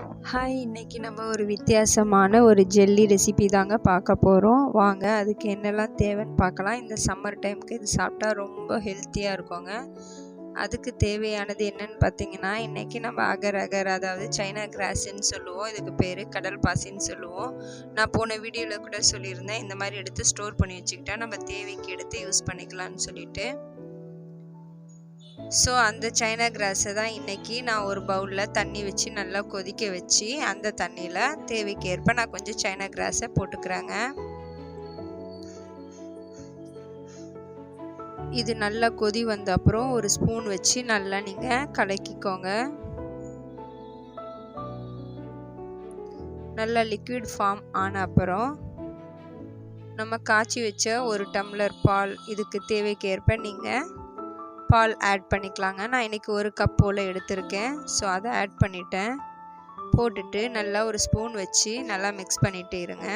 Hi இன்றைக்கி நம்ம ஒரு வித்தியாசமான ஒரு ஜெல்லி ரெசிபி தாங்க பார்க்க போகிறோம் வாங்க அதுக்கு என்னெல்லாம் தேவைன்னு பார்க்கலாம். இந்த சம்மர் டைமுக்கு இது சாப்பிட்டா ரொம்ப ஹெல்த்தியாக இருக்குங்க. அதுக்கு தேவையானது என்னன்னு பார்த்தீங்கன்னா இன்றைக்கி நம்ம அகர் அகர் அதாவது சைனா கிராஸுன்னு சொல்லுவோம். இதுக்கு பேர் கடல் பாசின்னு சொல்லுவோம். நான் போன வீடியோவில் கூட சொல்லியிருந்தேன். இந்த மாதிரி எடுத்து ஸ்டோர் பண்ணி வச்சுக்கிட்டா நம்ம தேவைக்கு எடுத்து யூஸ் பண்ணிக்கலாம்னு சொல்லிட்டு. ஸோ அந்த சைனா கிராஸை தான் இன்றைக்கி நான் ஒரு பவுலில் தண்ணி வச்சு நல்லா கொதிக்க வச்சு அந்த தண்ணியில் தேவைக்கேற்ப நான் கொஞ்சம் சைனா கிராஸை போட்டுக்கிறேங்க. இது நல்லா கொதி வந்த அப்புறம் ஒரு ஸ்பூன் வச்சு நல்லா நீங்கள் கலக்கிக்கோங்க. நல்லா லிக்விட் ஃபார்ம் ஆன அப்புறம் நம்ம காய்ச்சி வச்ச ஒரு டம்ளர் பால் இதுக்கு தேவைக்கு ஏற்ப நீங்கள் பால் ஆட் பண்ணிக்கலாங்க. நான் இன்றைக்கி ஒரு கப் போல் எடுத்திருக்கேன். ஸோ அதை ஆட் பண்ணிட்டேன். போட்டுட்டு நல்லா ஒரு ஸ்பூன் வச்சு நல்லா மிக்ஸ் பண்ணிகிட்டே இருங்க.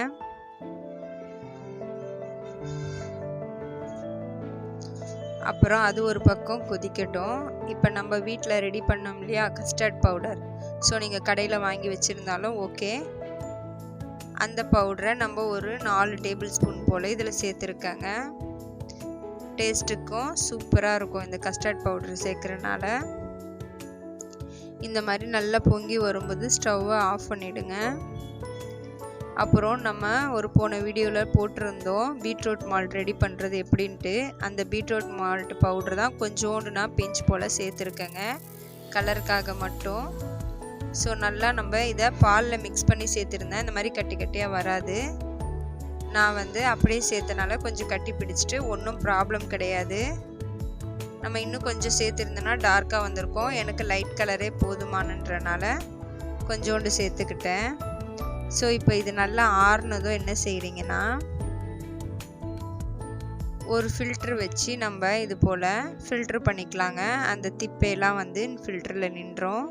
அப்புறம் அது ஒரு பக்கம் கொதிக்கட்டும். இப்போ நம்ம வீட்டில் ரெடி பண்ணோம் இல்லையா? கஸ்டர்ட் பவுடர் ஸோ நீங்கள் கடையில் வாங்கி வச்சுருந்தாலும் ஓகே அந்த பவுடரை நம்ம ஒரு நாலு டேபிள் ஸ்பூன் போல் இதில் சேர்த்துருக்கேங்க. டேஸ்ட்டுக்கும் சூப்பராக இருக்கும் இந்த கஸ்டர்ட் பவுடர் சேர்க்குறனால. இந்த மாதிரி நல்லா பொங்கி வரும்போது ஸ்டவ்வை ஆஃப் பண்ணிவிடுங்க அப்புறம் நம்ம ஒரு போன வீடியோவில் போட்டிருந்தோம் பீட்ரூட் மால்ட் ரெடி பண்ணுறது எப்படின்ட்டு. அந்த பீட்ரூட் மால்ட் பவுடர் தான் கொஞ்சோண்டு நான் பிஞ்ச் போல் சேர்த்துருக்கேங்க. கலருக்காக மட்டும். ஸோ நல்லா நம்ம இதை பாலில் மிக்ஸ் பண்ணி சேர்த்துருந்தேன். இந்த மாதிரி கட்டி கட்டியாக வராது. நான் வந்து அப்படியே சேர்த்தனால கொஞ்சம் கட்டி பிடிச்சிட்டு ஒன்றும் ப்ராப்ளம் கிடையாது. நம்ம இன்னும் கொஞ்சம் சேர்த்துருந்தோன்னா டார்க்காக வந்திருக்கோம். எனக்கு லைட் கலரே போதுமானன்றனால கொஞ்சோண்டு சேர்த்துக்கிட்டேன். ஸோ இப்போ இது நல்லா ஆறுனதும் என்ன செய்கிறீங்கன்னா ஒரு ஃபில்ட்ரு வச்சு நம்ம இது போல் ஃபில்ட்ரு பண்ணிக்கலாங்க. அந்த திப்பையெல்லாம் வந்து ஃபில்டரில் நின்றோம்.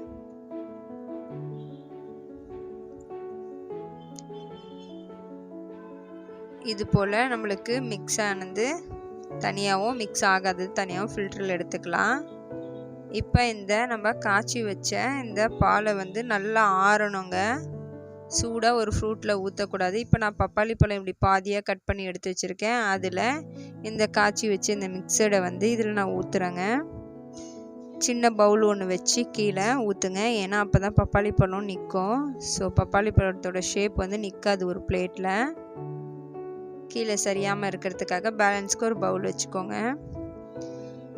இது போல் நம்மளுக்கு மிக்ஸ் ஆனது தனியாகவும் மிக்ஸ் ஆகாது தனியாகவும் ஃபில்டரில் எடுத்துக்கலாம். இப்போ இந்த நம்ம காய்ச்சி வச்ச இந்த பாலை வந்து நல்லா ஆறணுங்க. சூடாக ஒரு ஃப்ரூட்டில் ஊற்றக்கூடாது இப்போ நான் பப்பாளி பழம் இப்படி பாதியாக கட் பண்ணி எடுத்து வச்சுருக்கேன். அதில் இந்த காய்ச்சி வச்சு இந்த மிக்சடை வந்து இதில் நான் ஊற்றுறேங்க சின்ன பவுல் ஒன்று வச்சு கீழே ஊற்றுங்க ஏன்னா அப்போ தான் பப்பாளி பழம் நிற்கும் ஸோ பப்பாளி பழத்தோட ஷேப் வந்து நிற்காது ஒரு பிளேட்டில் கீழே சரியாமல் இருக்கிறதுக்காக பேலன்ஸ்க்கு ஒரு பவுல் வச்சுக்கோங்க.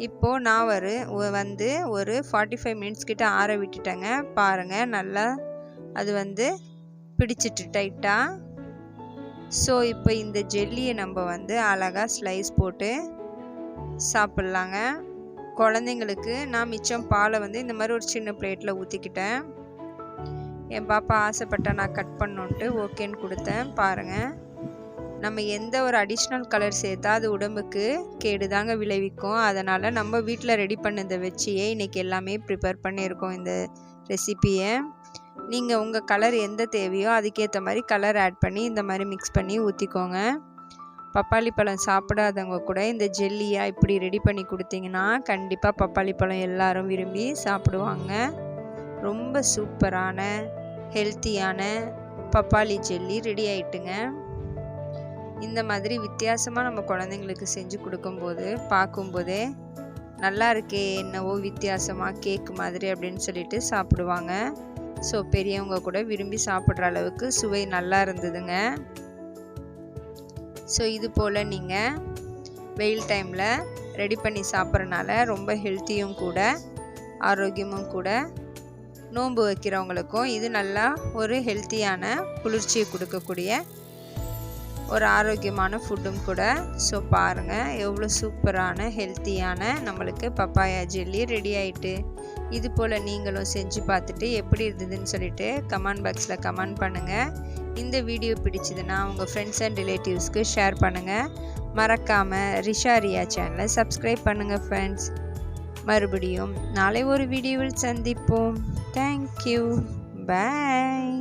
இப்போது நான் ஒரு வந்து ஒரு ஃபார்ட்டி ஃபைவ் மினிட்ஸ் கிட்ட ஆற விட்டுட்டேங்க. பாருங்கள் நல்லா அது வந்து பிடிச்சிட்டு டைட்டாக ஸோ இப்போ இந்த ஜெல்லியை நம்ம வந்து அழகாக ஸ்லைஸ் போட்டு சாப்பிட்லாங்க. குழந்தைங்களுக்கு நான் மிச்சம் பாலை வந்து இந்த மாதிரி ஒரு சின்ன பிளேட்டில் ஊற்றிக்கிட்டேன் என் பாப்பா ஆசைப்பட்டா நான் கட் பண்ணோன்ட்டு ஓகேன்னு கொடுத்தேன். பாருங்கள் நம்ம எந்த ஒரு அடிஷ்னல் கலர் சேர்த்தா அது உடம்புக்கு கேடு தாங்க விளைவிக்கும். அதனால் நம்ம வீட்டில் ரெடி பண்ணதை வச்சியே இன்றைக்கி எல்லாமே ப்ரிப்பேர் பண்ணியிருக்கோம் இந்த ரெசிப்பியை நீங்கள் உங்கள் கலர் எந்த தேவையோ அதுக்கேற்ற மாதிரி கலர் ஆட் பண்ணி இந்த மாதிரி மிக்ஸ் பண்ணி ஊற்றிக்கோங்க பப்பாளி பழம் சாப்பிடாதவங்க கூட இந்த ஜெல்லியாக இப்படி ரெடி பண்ணி கொடுத்தீங்கன்னா கண்டிப்பாக பப்பாளி பழம் எல்லாரும் விரும்பி சாப்பிடுவாங்க. ரொம்ப சூப்பரான ஹெல்த்தியான பப்பாளி ஜெல்லி ரெடி ஆயிட்டுங்க. இந்த மாதிரி வித்தியாசமாக நம்ம குழந்தைங்களுக்கு செஞ்சு கொடுக்கும்போது பார்க்கும்போதே நல்லா இருக்கே என்னவோ வித்தியாசமாக கேக் மாதிரி அப்படின்னு சொல்லிட்டு சாப்பிடுவாங்க. ஸோ பெரியவங்க கூட விரும்பி சாப்பிட்ற அளவுக்கு சுவை நல்லா இருந்ததுங்க. ஸோ இது போல் நீங்கள் வெயில் டைமில் ரெடி பண்ணி சாப்பிட்றனால ரொம்ப ஹெல்த்தியும் கூட ஆரோக்கியமும் கூட நோன்பு வைக்கிறவங்களுக்கும் இது நல்லா ஒரு ஹெல்த்தியான குளிர்ச்சியை கொடுக்கக்கூடிய ஒரு ஆரோக்கியமான ஃபுட்டும் கூட. ஸோ பாருங்கள் எவ்வளோ சூப்பரான ஹெல்த்தியான நம்மளுக்கு பப்பாயா ஜெல்லி ரெடி ஆயிட்டு. இது போல் நீங்களும் செஞ்சு பார்த்துட்டு எப்படி இருந்ததுன்னு சொல்லிட்டு கமெண்ட் பாக்ஸில் கமெண்ட் பண்ணுங்கள் இந்த வீடியோ பிடிச்சதுன்னா உங்கள் ஃப்ரெண்ட்ஸ் அண்ட் ரிலேட்டிவ்ஸ்க்கு ஷேர் பண்ணுங்கள் மறக்காமல் ரிஷா ரியா சேனலை சப்ஸ்கிரைப் பண்ணுங்கள் ஃப்ரெண்ட்ஸ் மறுபடியும் நாளை ஒரு வீடியோவில் சந்திப்போம். Thank you bye